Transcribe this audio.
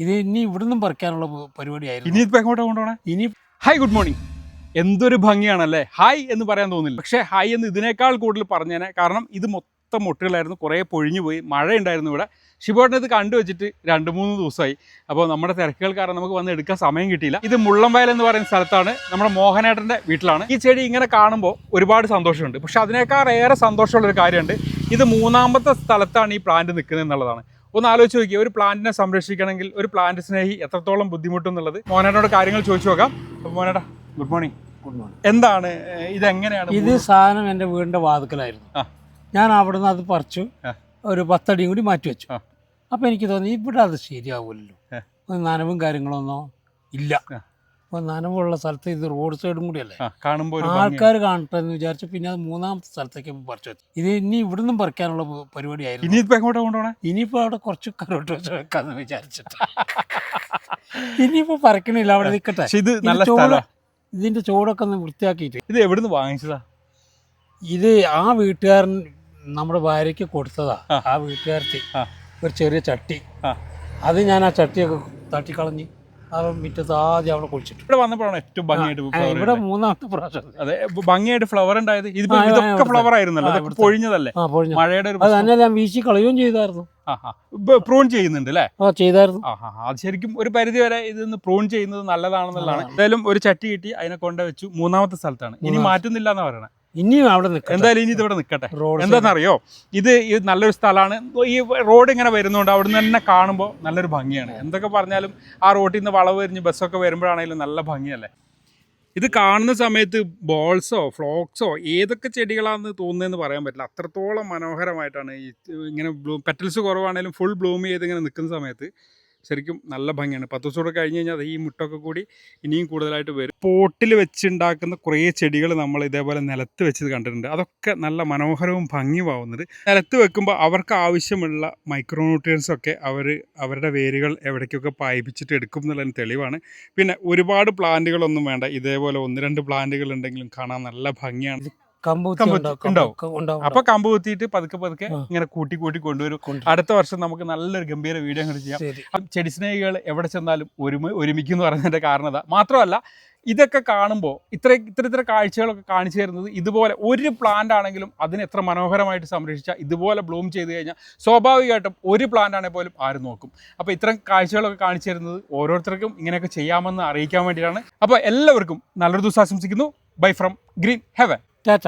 ഇത് ഇനി ഇവിടുന്ന് പറിക്കാനുള്ള പരിപാടിയായിരുന്നു. ഇനി ഇപ്പൊ എങ്ങോട്ടാണ് കൊണ്ടുപോകണേ ഇനി ഹായ് ഗുഡ് മോർണിംഗ് എന്തൊരു ഭംഗിയാണല്ലേ? ഹായ് എന്ന് പറയാൻ തോന്നില്ല. പക്ഷേ ഹായ് എന്ന് ഇതിനേക്കാൾ കൂടുതൽ പറഞ്ഞേനെ കാരണം ഇത് മൊത്തം മുട്ടുകളായിരുന്നു. കുറേ പൊഴിഞ്ഞു പോയി. മഴ ഉണ്ടായിരുന്നു ഇവിടെ. ഷിബോട്ടിനെ ഇത് കണ്ടുവച്ചിട്ട് രണ്ട് മൂന്ന് ദിവസമായി. അപ്പോൾ നമ്മുടെ തിരക്കുകൾ കാരണം നമുക്ക് വന്ന് എടുക്കാൻ സമയം കിട്ടിയില്ല. ഇത് മുള്ളംവയൽ എന്ന് പറയുന്ന സ്ഥലത്താണ് നമ്മുടെ മോഹനേട്ടന്റെ വീട്ടിലാണ്. ഈ ചെടി ഇങ്ങനെ കാണുമ്പോൾ ഒരുപാട് സന്തോഷമുണ്ട്. പക്ഷെ അതിനേക്കാൾ ഏറെ സന്തോഷമുള്ളൊരു കാര്യമുണ്ട്. ഇത് മൂന്നാമത്തെ സ്ഥലത്താണ് ഈ പ്ലാന്റ് നിൽക്കുന്നത് എന്നുള്ളതാണ്. ഒന്ന് ആലോചിച്ച് നോക്കിയേ ഒരു പ്ലാന്റിനെ സംരക്ഷിക്കണമെങ്കിൽ ഒരു പ്ലാന്റ് സ്നേഹി എത്രത്തോളം ബുദ്ധിമുട്ടെന്നുള്ളത്. മോനേട്ടനോട് കാര്യങ്ങൾ ചോദിച്ചു നോക്കാം. അപ്പോൾ മോനേട്ടാ ഗുഡ് മോർണിംഗ് ഗുഡ് മോർണിംഗ് എന്താണ് ഇത് ഇതെങ്ങനെയാണ് ഇത് സാധനം എന്റെ വീടിന്റെ വാതുക്കലായിരുന്നു. ഞാൻ അവിടെ നിന്ന് അത് പറിച്ചു. ഒരു പത്തടിയും കൂടി മാറ്റി വെച്ചു. അപ്പോൾ എനിക്ക് തോന്നി ഇവിടെ അത് ശരിയാവുമല്ലോ ഒരു നനവും കാര്യങ്ങളൊന്നും ഇല്ല. അപ്പോൾ നനവുള്ള സ്ഥലത്ത് ഇത് റോഡ് സൈഡും കൂടിയല്ലേ? കാണുമ്പോൾ. ആൾക്കാർ കാണട്ടെ എന്ന് വിചാരിച്ചു പിന്നെ അത് മൂന്നാമത്തെ സ്ഥലത്തേക്ക് പറിച്ചു വെച്ചു. ഇത് ഇനി ഇവിടുന്ന് പറിക്കാനുള്ള പരിപാടിയായിരുന്നു. ഇനി ഇപ്പൊ എങ്ങോട്ടാ കൊണ്ടുപോകണേ ഇനിയിപ്പോൾ അവിടെ കുറച്ച് കരോട്ട് വെച്ച് വെക്കാന്ന് വിചാരിച്ചിട്ട്. ഇനിയിപ്പോൾ പറിക്കണില്ല അവിടെ നിൽക്കട്ടെ ഇത് നല്ല ചൂട് സ്ഥലമാണ് ഇതിന്റെ ചൂടൊക്കെ ഒന്ന് വൃത്തിയാക്കിയിട്ട്. ഇത് എവിടുന്ന് വാങ്ങിച്ചതാ? ഇത് ആ വീട്ടുകാരൻ നമ്മുടെ ഭാര്യയ്ക്ക് കൊടുത്തതാ. ആ. വീട്ടുകാർക്ക് ഒരു ചെറിയ ചട്ടി. അത് ഞാൻ ആ ചട്ടിയൊക്കെ തട്ടിക്കളഞ്ഞ് ആ മുറ്റത്ത് ആദ്യം അവിടെ കുളിച്ചിട്ടു. ഇവിടെ വന്നപ്പോഴാണ് ഏറ്റവും ഭംഗിയായിട്ട് ആ, flower ഇവിടെ ഉണ്ടായത്. മൂന്നാമത്തെ പ്രാവശ്യം. അതെ ഭംഗിയായിട്ട് ഫ്ലവർ ഉണ്ടായത്. ഇതിപ്പോ ആ, ആ, ഇതൊക്കെ. ഫ്ലവർ ആയിരുന്നല്ലോ. ആ, ഇതൊക്കെ ഇവിടുത്തെ. പൊഴിഞ്ഞതല്ലേ? ആ പൊഴിഞ്ഞു. മഴയുടെ ഒരു അത് തന്നെ ഞാൻ വീശി കളയുകയും ചെയ്തായിരുന്നു. പ്രൂൺ ചെയ്യുന്നുണ്ട് അല്ലേ? ആ ചെയ്തായിരുന്നു. ആ ആ അത് ശരിക്കും ഒരു പരിധി വരെ ഇതൊന്ന് പ്രൂൺ ചെയ്യുന്നത് നല്ലതാണെന്നുള്ളതാണ്. നല്ലതാണ്. എന്തായാലും ഒരു ചട്ടി കിട്ടി അതിനെ കൊണ്ടുവച്ചു മൂന്നാമത്തെ സ്ഥലത്താണ്. ഇനി മൂന്നാമത്തെ. മാറ്റുന്നില്ല എന്ന് പറയണേ? ഇനിയും അവിടെ നിൽക്കും എന്തായാലും ഇനി ഇതിവിടെ നിൽക്കട്ടെ. റോഡ് എന്താണെന്നറിയോ? ഇത് ഈ നല്ലൊരു സ്ഥലമാണ്. ഈ റോഡ് ഇങ്ങനെ വരുന്നതുകൊണ്ട് അവിടെ നിന്ന് തന്നെ കാണുമ്പോൾ നല്ലൊരു ഭംഗിയാണ്. എന്തൊക്കെ പറഞ്ഞാലും ആ റോട്ടിൽ നിന്ന് വളവ് എറിഞ്ഞ് ബസ്സൊക്കെ വരുമ്പോഴാണെങ്കിലും നല്ല ഭംഗിയല്ലേ? ഇത് കാണുന്ന സമയത്ത് ബോൾസോ ഫ്ലോക്സോ ഏതൊക്കെ ചെടികളാണെന്ന് തോന്നുന്നതെന്ന് പറയാൻ പറ്റില്ല. അത്രത്തോളം മനോഹരമായിട്ടാണ് ഈ ഇങ്ങനെ ബ്ലൂ പെറ്റൽസ് കുറവാണെങ്കിലും ഫുൾ ബ്ലൂം ചെയ്ത് ഇങ്ങനെ നിൽക്കുന്ന സമയത്ത് ശരിക്കും നല്ല ഭംഗിയാണ്. പത്ത് ദിവസം കൂടെ കഴിഞ്ഞ് കഴിഞ്ഞാൽ അത് ഈ മുട്ടൊക്കെ കൂടി ഇനിയും കൂടുതലായിട്ട് വരും. പോട്ടിൽ വെച്ചുണ്ടാക്കുന്ന കുറേ ചെടികൾ നമ്മൾ ഇതേപോലെ നിലത്ത് വെച്ചത് കണ്ടിട്ടുണ്ട്. അതൊക്കെ നല്ല മനോഹരവും ഭംഗിയാവുന്നത് നിലത്ത് വെക്കുമ്പോൾ അവർക്ക് ആവശ്യമുള്ള മൈക്രോന്യൂട്രിയൻസ് ഒക്കെ അവർ അവരുടെ വേരുകൾ എവിടേക്കൊക്കെ പായിപ്പിച്ചിട്ട് എടുക്കും എന്നുള്ളതിന് തെളിവാണ്. പിന്നെ ഒരുപാട് പ്ലാന്റുകളൊന്നും വേണ്ട. ഇതേപോലെ ഒന്ന് രണ്ട് പ്ലാന്റുകൾ ഉണ്ടെങ്കിലും കാണാൻ നല്ല ഭംഗിയാണ്. ഉണ്ടാവും. അപ്പൊ കമ്പ് കുത്തിയിട്ട് പതുക്കെ പതുക്കെ ഇങ്ങനെ കൂട്ടി കൂട്ടി കൊണ്ടുവരും. അടുത്ത വർഷം നമുക്ക് നല്ലൊരു ഗംഭീര വീഡിയോ അങ്ങോട്ട് ചെയ്യാം. ചെടി സ്നേഹികൾ എവിടെ ചെന്നാലും ഒരുമ ഒരുമിക്കും എന്ന് കാരണത. മാത്രമല്ല ഇതൊക്കെ കാണുമ്പോൾ ഇത്ര ഇത്ര ഇത്ര കാഴ്ചകളൊക്കെ കാണിച്ചു തരുന്നത് ഇതുപോലെ ഒരു പ്ലാന്റ് ആണെങ്കിലും അതിനെ എത്ര മനോഹരമായിട്ട് സംരക്ഷിച്ചാൽ ഇതുപോലെ ബ്ലൂം ചെയ്ത് കഴിഞ്ഞാൽ സ്വാഭാവികമായിട്ടും ഒരു പ്ലാന്റ് ആണെങ്കിൽ പോലും ആരും നോക്കും. അപ്പോൾ ഇത്തരം കാഴ്ചകളൊക്കെ കാണിച്ചു തരുന്നത് ഓരോരുത്തർക്കും ഇങ്ങനെയൊക്കെ ചെയ്യാമെന്ന് അറിയിക്കാൻ വേണ്ടിയിട്ടാണ്. അപ്പോൾ എല്ലാവർക്കും നല്ലൊരു ദിവസം ആശംസിക്കുന്നു. Bye from green heaven Tata